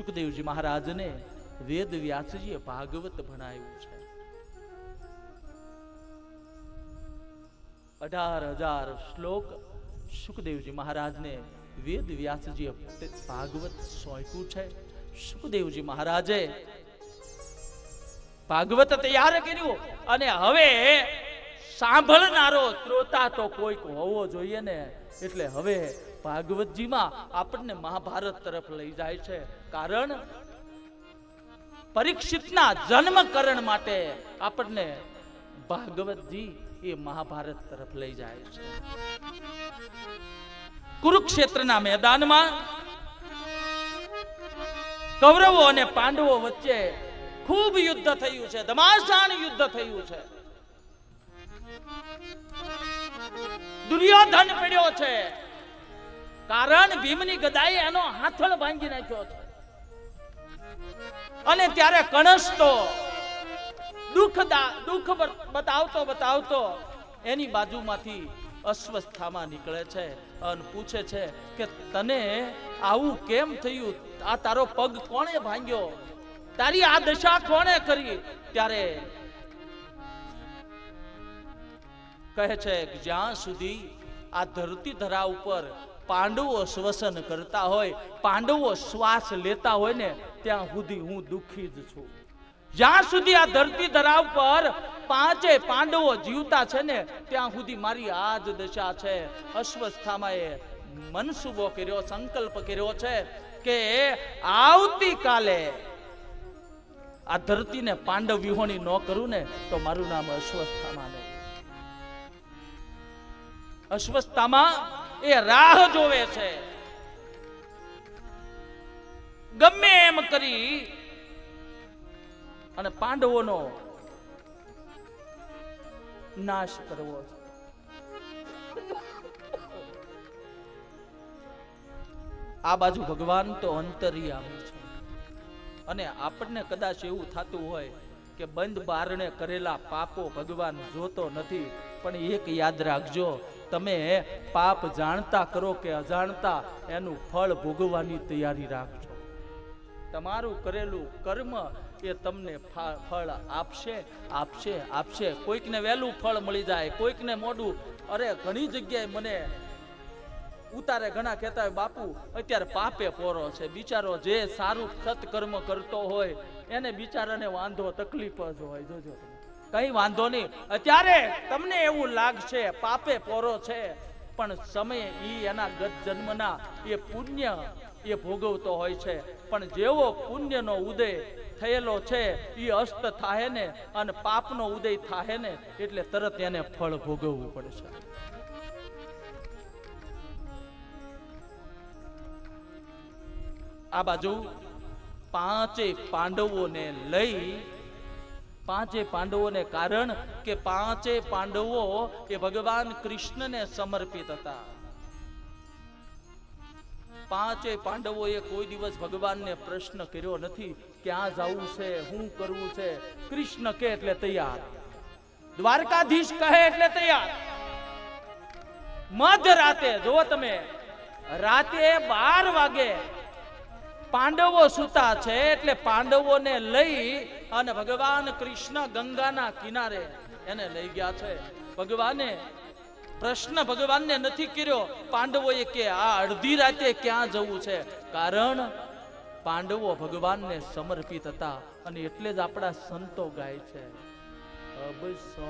સુખદેવજી મહારાજને વેદ વ્યાસજીએ ભાગવત ભણાવ્યું છે. અઢાર હજાર શ્લોક સુખદેવજી મહારાજને વેદ વ્યાસજીએ ભાગવત સોંપ્યું છે. સુખદેવજી મહારાજે ભાગવત તૈયાર કર્યું અને હવે સાંભળનારો શ્રોતા તો કોઈક હોવો જોઈએ ને, એટલે હવે ભાગવતજીમાં આપણને મહાભારત તરફ લઈ જાય છે. કારણ પરીક્ષિતના જન્મકરણ માટે આપણને ભાગવતજી એ મહાભારત તરફ લઈ જાય છે. કુરુક્ષેત્રના મેદાનમાં કૌરવો અને પાંડવો વચ્ચે ખૂબ યુદ્ધ થયું છે. ધમાસાણ યુદ્ધ થયું છે. દુર્યોધન પડ્યો છે. કારણ ભીમની ગદાએ એનો હાથળ ભાંગી નાખ્યો હતો. અને ત્યારે કણસ તો દુઃખ દુઃખ બતાવતો બતાવતો એની બાજુમાંથી અસ્વસ્થામાં નીકળે છે અને પૂછે છે કે તને આવું કેમ થયું? આ તારો પગ કોણે ભાંગ્યો? તારી આ દશા કોણે કરી? ત્યારે કહે છે જ્યાં સુધી આ ધરતી ધરા ઉપર પાંડવો શ્વસન કરતા હોય, પાંડવો શ્વાસ લેતા હોય ને, ત્યાં સુધી હું દુઃખી જ છું. જ્યાં સુધી આ ધરતી ધરાવ પર પાંચે પાંડવો જીવતા છે ને, ત્યાં સુધી મારી આ જ દશા છે. અશ્વસ્થામાં એ મનસુબો કર્યો, સંકલ્પ કર્યો છે કે આવતીકાલે આ ધરતીને પાંડવ વિહોણી ન કરું ને, તો મારું નામ અશ્વસ્થામાં નહીં. અસ્વસ્થતામાં એ રાહ જોવે છે. ગમે એમ કરી અને પાંડવોનો નાશ કરવો આ બાજુ ભગવાન તો અંતરિયામી છે. અને આપણને કદાચ એવું થતું હોય કે બંધ બારણે કરેલા પાપો ભગવાન જોતો નથી, પણ એક યાદ રાખજો તમે પાપ જાણતા કરો કે અજાણતા, એનું ફળ ભોગવવાની તૈયારી રાખજો. તમારું કરેલું કર્મ એ તમને ફળ આપશે આપશે આપશે. કોઈકને વહેલું ફળ મળી જાય, કોઈકને મોડું. અરે, ઘણી જગ્યાએ મને ઉતારે ઘણા કહેતા હોય, બાપુ, અત્યારે પાપે પોરો છે. બિચારો જે સારું સત્કર્મ કરતો હોય, એને બિચારાને વાંધો, તકલીફ જ હોય. જોજો તમે. કઈ વાંધો નહીં. અત્યારે તમને એવું લાગશે, પાપે પોરો છે, પણ સમય ઈ એના ગત જન્મના એ પુણ્ય એ ભોગવતો હોય છે. પણ જેવો પુણ્યનો ઉદય થયેલો છે એ અસ્ત થાય ને અને પાપનો ઉદય થાય ને એટલે તરત એને ફળ ભોગવવું પડશે આ બાજુ પાંચે પાંડવોને લઈ પાંચે પાંડવોને કારણ કે પાંચે પાંડવો એ ભગવાન કૃષ્ણને સમર્પિત હતા. પાંચે પાંડવોએ કોઈ દિવસ ભગવાનને પ્રશ્ન કર્યો નથી, ક્યાં જવું છે? શું કરવું છે? કૃષ્ણ કે એટલે તૈયાર. દ્વારકાધીશ કહે, એટલે તૈયાર. મધ રાતે જો તમે, રાતે બાર વાગે પાંડવો સુતા છે એટલે પાંડવો ને લઈ અને ભગવાન કૃષ્ણ ગંગાના કિનારે એને લઈ ગયા છે. ભગવાને પ્રશ્ન ભગવાનને નથી કર્યો. એ કે આ અડધી રાતે ક્યાં જવું છે? કારણ પાંડવો ભગવાનને સમર્પિત હતા અને એટલે જ આપણા સંતો ગાય છે. અબ સો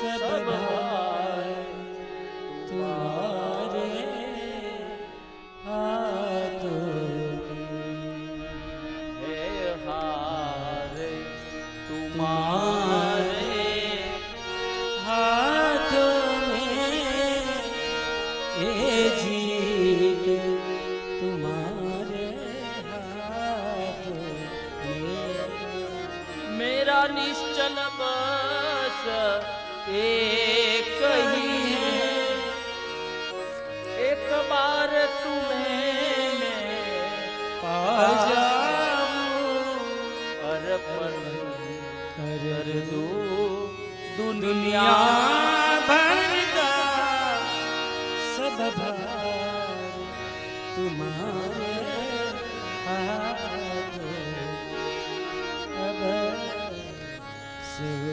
सब भार तुम्हारे हाथों में है हारे तुम्हारे हाथों में ये जीत तुम्हारे हाथों में मेरा निश्चल बस एक ही है एक बार तुम्हें मैं पा जाऊं अर्पण कर दो दुनिया भर का सब भार तुम्हारे हाथ अब से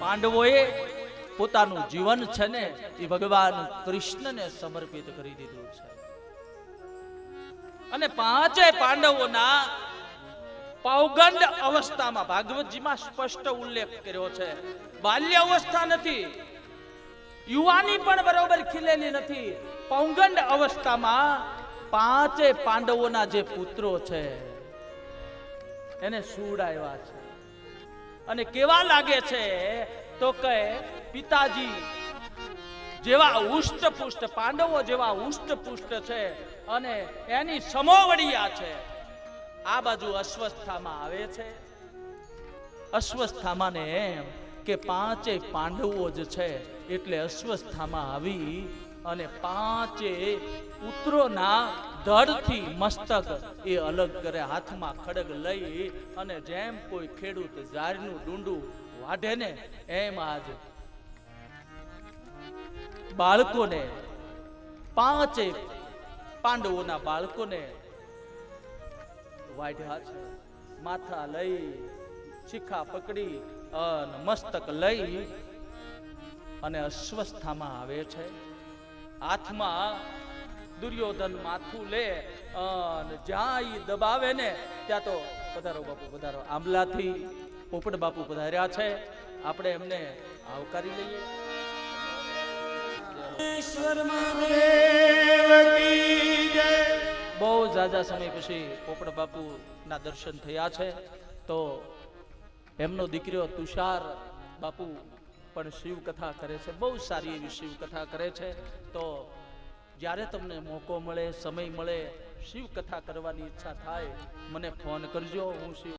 પાંડવોએ પોતાનું જીવન છે ને એ ભગવાન કૃષ્ણને સમર્પિત કરી દીધું છે. અને પાંચે પાંડવોના પૌગંડ અવસ્થામાં ભાગવતજીમાં સ્પષ્ટ ઉલ્લેખ કર્યો છે. બાલ્ય અવસ્થા નથી યુવાની પણ બરોબર ખીલેલી નથી. પૌગંડ અવસ્થામાં પાંચે પાંડવોના જે પુત્રો છે, એને સુડાવ્યા છે. અને કેવા લાગે છે તો કે પિતાજી જેવા ઉષ્ટ પુષ્ટ પાંડવો જેવા ઉષ્ટપુષ્ટ છે અને એની સમોવડિયા છે. આ બાજુ અસ્વસ્થામાં આવે છે. અસ્વસ્થામાં ને એમ કે પાંચે પાંડવો જ છે એટલે અશ્વસ્થામાં આવી અને પાંચે પુત્રોના ધડથી મસ્તક એ અલગ કરે, હાથમાં ખડગ લઈ અને જેમ કોઈ ખેડૂત ઝાડનું ડુંડું વાઢે ને, એમ આજ બાળકોને, પાંચે પાંડવોના બાળકોને વાઢ્યા છે, માથા લઈ શિખા પકડી અને મસ્તક લઈ અને અસ્વસ્થામાં આવે છે. હાથમાં દુર્યોધન માથું લે અને જ્યાં એ દબાવે ને ત્યાં તો પધારો બાપુ પધારો. આંબલાથી પોપટ બાપુ પધાર્યા છે. આપણે એમને આવકારી લઈએ. બહુ ઝાઝા સમય પછી પોપટ બાપુ ના દર્શન થયા છે. તો એમનો દીકરો તુષાર બાપુ પણ શિવકથા કરે છે, બહુ સારી એવી શિવકથા કરે છે. તો જ્યારે તમને મોકો મળે, સમય મળે, શિવકથા કરવાની ઈચ્છા થાય, મને ફોન કરજો, હું શિવ